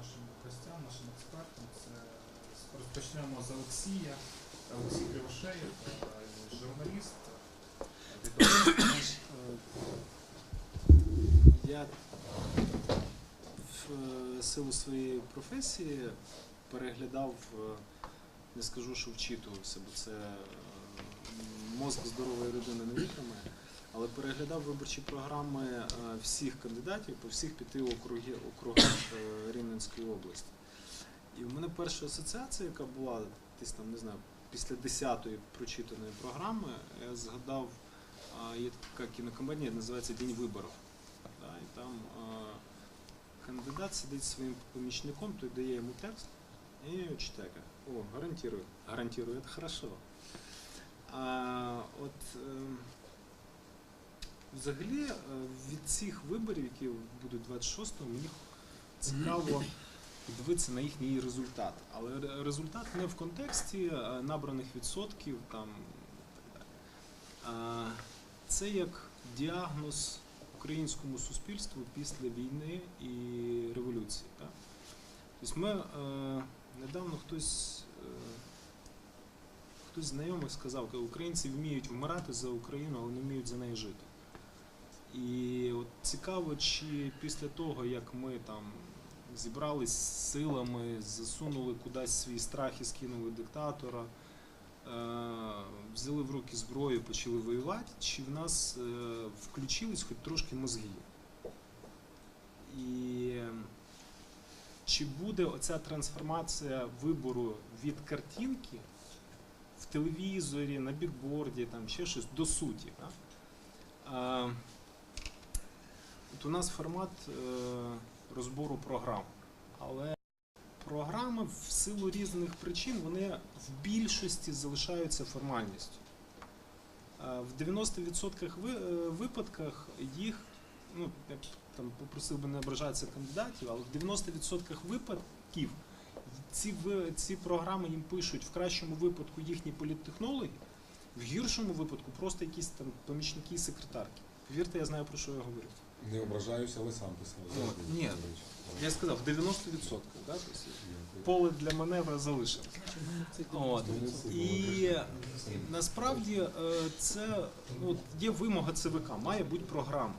нашим гостям, нашим експертам. Це розпочнемо з Олексія. Олексій Кривошеєв, е, журналіст, е. Я в е, силу своєї професії переглядав, не скажу, що вчитувався, бо це мозк здорової людини не вітами, але переглядав виборчі програми е, всіх кандидатів по всіх п'яти округах е, Рівненської області. І в мене перша асоціація, яка була десь там, не знаю, після 10-ї прочитаної програми, я згадав, а, є така кінокомпанія, називається День виборів. І там кандидат сидить зі своїм помічником, той дає йому текст і читає. О, гарантирую. Гарантирую, це хорошо. А, от е, взагалі е, від цих виборів, які будуть 26-го, мені цікаво дивитися на їхній результат. Але результат не в контексті е, набраних відсотків там і це як діагноз українському суспільству після війни і революції. Так? Тобто ми е, недавно хтось, хтось знайомий сказав, що українці вміють вмирати за Україну, але не вміють за неї жити. І от цікаво, чи після того, як ми там зібрались силами, засунули кудись свій страх і скинули диктатора, е, взяли в руки зброю, почали воювати, чи в нас е, включились хоч трошки мозги. І чи буде оця трансформація вибору від картинки в телевізорі, на бікборді, там ще щось до суті. Да? У нас формат е, розбору програм, але програми в силу різних причин вони в більшості залишаються формальністю. Е, В 90% ви- е, випадках їх, ну, я там попросив би не ображатися кандидатів, але в 90% випадків ці, ці програми їм пишуть в кращому випадку їхні політтехнологи, в гіршому випадку просто якісь там помічники і секретарки. Повірте, я знаю про що я говорю. Не ображаюся, але сам писав. Ну, ні. Я сказав, в 90%. Да? Поле для маневра залишилось. От. І насправді е, це ну, от є вимога ЦВК, має бути програма.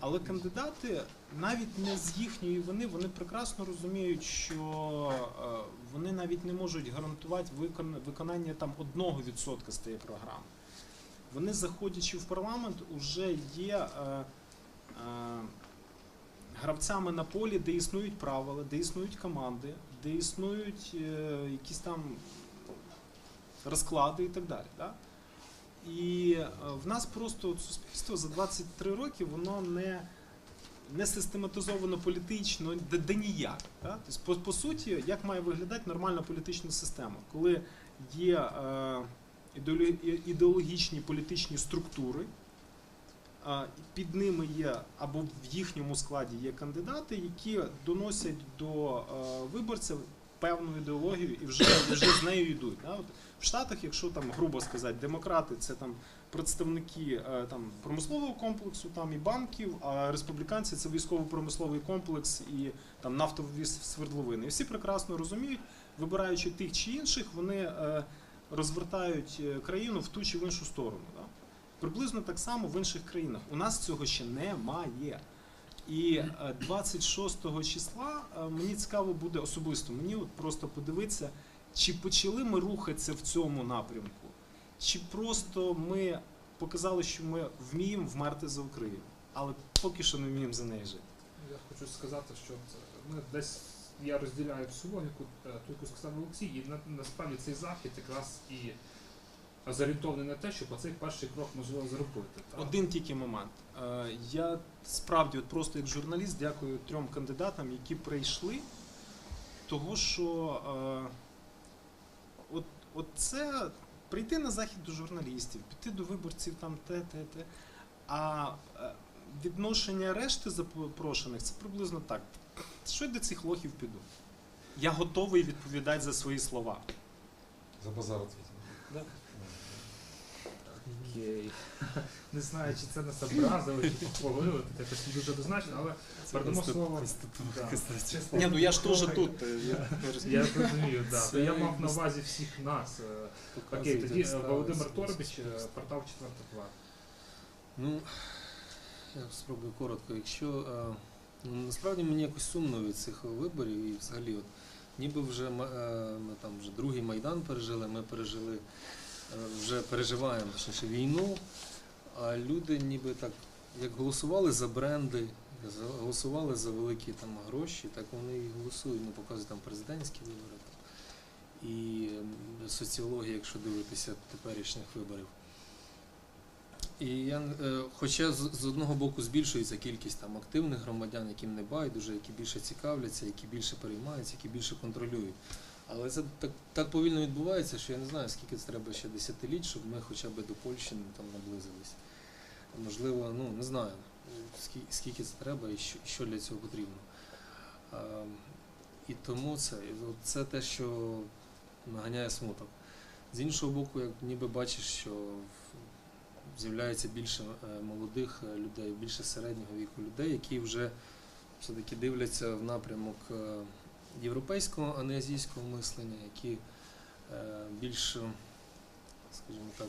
Але кандидати навіть не з їхньої вини, вони прекрасно розуміють, що е, вони навіть не можуть гарантувати виконання там 1% з тієї програми. Вони, заходячи в парламент, вже є е, гравцями на полі, де існують правила, де існують команди, де існують е, якісь там розклади і так далі. Да? І е, в нас просто суспільство за 23 роки воно не, не систематизовано політично, де, де ніяк. Да? Тобто, по, по суті, як має виглядати нормальна політична система, коли є е, ідеологічні політичні структури, під ними є або в їхньому складі є кандидати, які доносять до виборців певну ідеологію і вже, вже з нею йдуть. В Штатах, якщо там грубо сказати, демократи це там представники е, там промислового комплексу, там і банків, а республіканці це військово-промисловий комплекс і там нафтові свердловини. І всі прекрасно розуміють, вибираючи тих чи інших, вони е, розвертають е, країну в ту чи в іншу сторону. Да? Приблизно так само в інших країнах. У нас цього ще немає. І е, 26 числа е, мені цікаво буде особисто мені от просто подивитися, чи почали ми рухатися в цьому напрямку, чи просто ми показали, що ми вміємо вмерти за Україну, але поки що не вміємо за неї жити. Я хочу сказати, що ми десь я розділяю всю логіку, е, яку сказав Олексій, і на, насправді цей захід якраз і зорієнтований на те, щоб оцей перший крок можливо зробити. так? Один тільки момент. Е, Я справді, от просто як журналіст, дякую трьом кандидатам, які прийшли, того що е, от, от це прийти на захід до журналістів, піти до виборців там те, те, те. А е, відношення решти запрошених це приблизно так. Що я до цих лохів піду? Я готовий відповідати за свої слова. За базар. Да. Окей. Не знаю, чи це нас образило, чи похвалили, це якось дуже однозначно, але передамо слово. Ні, ну я ж теж тут. е, я- розумію, То я мав на увазі всіх нас. Е, Окей, тоді е, Володимир Торбіч, портал четверта плата. Ну, я спробую коротко. Якщо ну, насправді мені якось сумно від цих виборів і взагалі, от, ніби вже ми там вже другий майдан пережили, ми пережили, вже переживаємо точніше війну, а люди ніби так, як голосували за бренди, голосували за великі там гроші, так вони і голосують, ну показують там президентські вибори. І соціологія, якщо дивитися теперішніх виборів. І я, е, хоча з одного боку збільшується кількість там активних громадян, яким не байдуже, які більше цікавляться, які більше переймаються, які більше контролюють. Але це так, так повільно відбувається, що я не знаю, скільки це треба ще десятиліть, щоб ми хоча б до Польщі там наблизились. Можливо, ну не знаю, скільки, це треба і що, для цього потрібно. І тому це, це те, що наганяє смуток. З іншого боку, як ніби бачиш, що з'являється більше е, молодих е, людей, більше середнього віку людей, які вже все-таки дивляться в напрямок е, європейського, а не азійського мислення, які е, більш, скажімо так,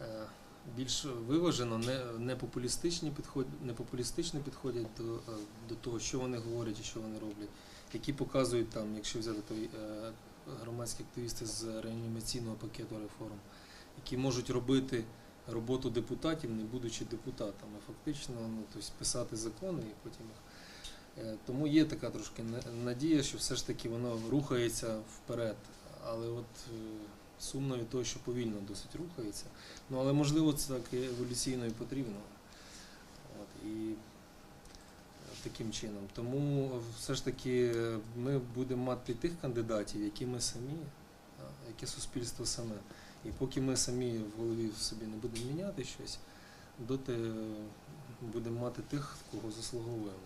е, більш виважено, не, популістичні підход, не популістично підходять до, е, до того, що вони говорять і що вони роблять, які показують там, якщо взяти той громадські активісти з реанімаційного пакету реформ, які можуть робити роботу депутатів, не будучи депутатами, фактично ну, тобто писати закони і потім їх. Е, Тому є така трошки на- надія, що все ж таки воно рухається вперед. Але от е, сумно від того, що повільно досить рухається. Ну але можливо це так еволюційно і потрібно. От, і е, таким чином. Тому все ж таки ми будемо мати тих кандидатів, які ми самі, яке суспільство саме. І поки ми самі в голові собі не будемо міняти щось, доти будемо мати тих, кого заслуговуємо.